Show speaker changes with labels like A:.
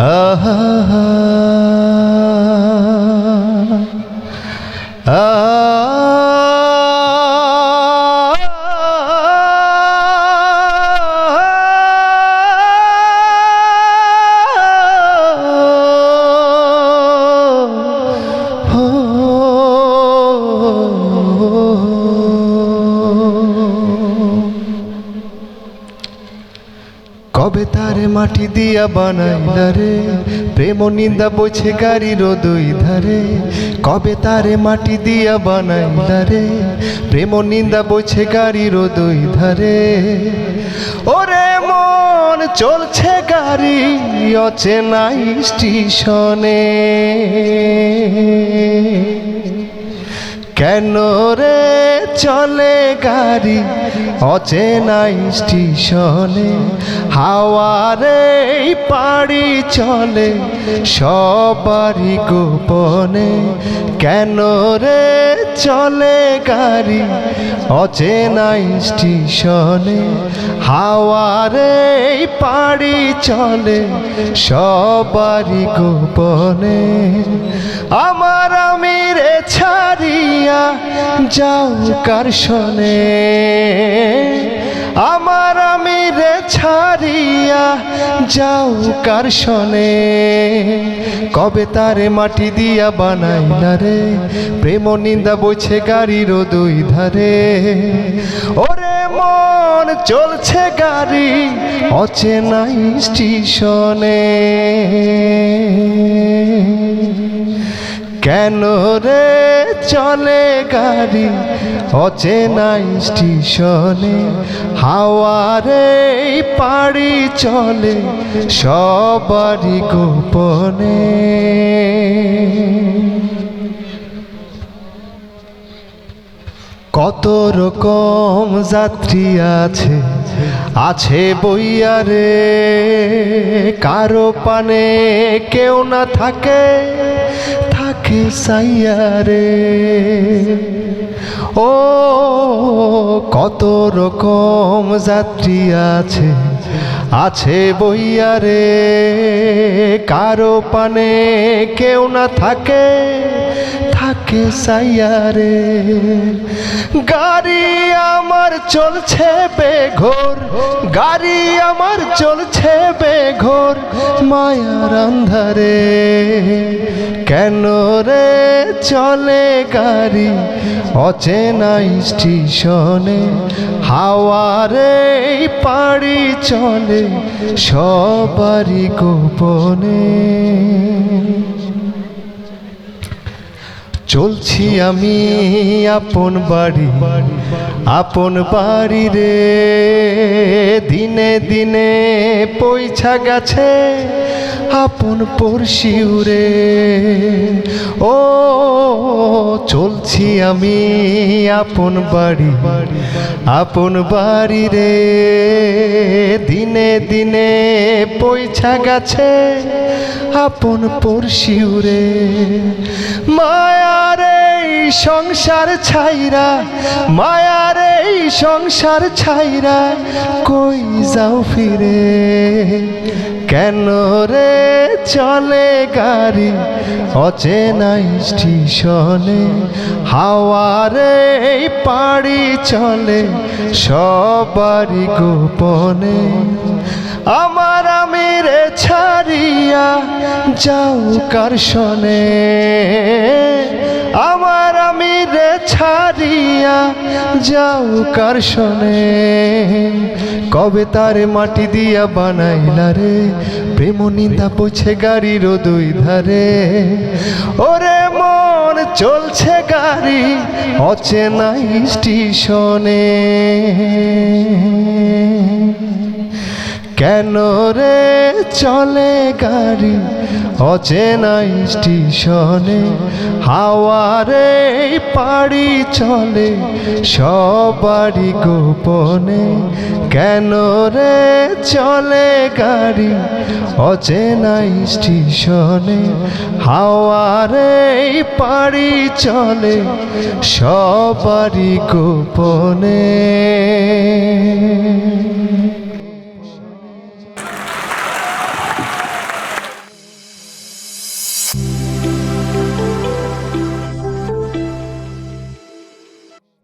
A: Ah, ah, ah. মাটি দিয়া বানাইলা রে। প্রেম নিন্দা বইছে গাড়ির দুই ধারে। কবে তারে মাটি দিয়া বানাইলা রে। প্রেম নিন্দা বইছে গাড়ির দুই ধারে। ওরে মন চলছে গাড়ি অচেনা স্টেশনে। কেন রে চলে গাড়ি অচেনা স্টেশনে হাওয়ারে পাড়ি চলে, সবারই গোপনে। কেন রে চলে গাড়ি? অচেনা স্টেশনে হাওয়ারে পাড়ি চলে, সবারই গোপনে। আমার ছাড়িয়া যাও কার শোনে? আমার আমি রে ছাড়িয়া যাও কার শোনে? কবে তারে মাটি দিয়া বানাই না রে? প্রেম নিন্দা বইছে গাড়ির দুই ধারে। ওরে মন চলছে গাড়ি অচেনা স্টেশনে। কেন রে চলে গাড়ি, অচেনা স্টেশনে, হাওয়ারে পাড়ি চলে, সবারই গোপনে। কত রকম যাত্রী আছে আছে বইয়ারে কারও পানে কেউ না থাকে। থাকে সাইয়ারে ও কত রকম যাত্রী আছে আছে বইয়ারে কারও পানে কেউ না থাকে থাকে সাইয়ারে গাড়ি আমার চলছে বেঘোর, গাড়ি আমার চলছে বেঘোর, মায়ার আন্ধারে। কেন রে চলে গাড়ি? অচেনা স্টেশনে হাওয়ারে পাড়ি চলে, সবারই গোপনে। চলছি আমি আপন বাড়ি আপন বাড়ি রে। দিনে দিনে পৈছা গেছে আপন পড়শিউরে ও চলছি আমি, আপন বাড়ি আপন বাড়ি রে। দিনে দিনে পয়সা গেছে আপন পড়শিউরে মায়ার এই সংসার ছাইরা, মায়ার এই সংসার ছাইরা কই যাও ফিরে? কেন রে চলে গাড়ি? অচেনা স্টেশনে হাওয়ারে পাড়ি চলে সবারই গোপনে। আমার আমিরে ছাড়িয়া যাও কার শোনে আমার আমিরে ছাড়িয়া যাও কার শোনে কবে তারে মাটি দিয়া বানাইলা রে? প্রেম নিন্দা পোছে গাড়ির দুই ধারে। ওরে মন চলছে গাড়ি অচেনা স্টেশনে। কেন রে চলে গাড়ি? অচেনা স্টেশনে হাওয়ারে পাড়ি চলে, সবারই গোপনে। কেন রে চলে গাড়ি? অচেনা স্টেশনে হাওয়ারে পাড়ি চলে, সবারই গোপনে।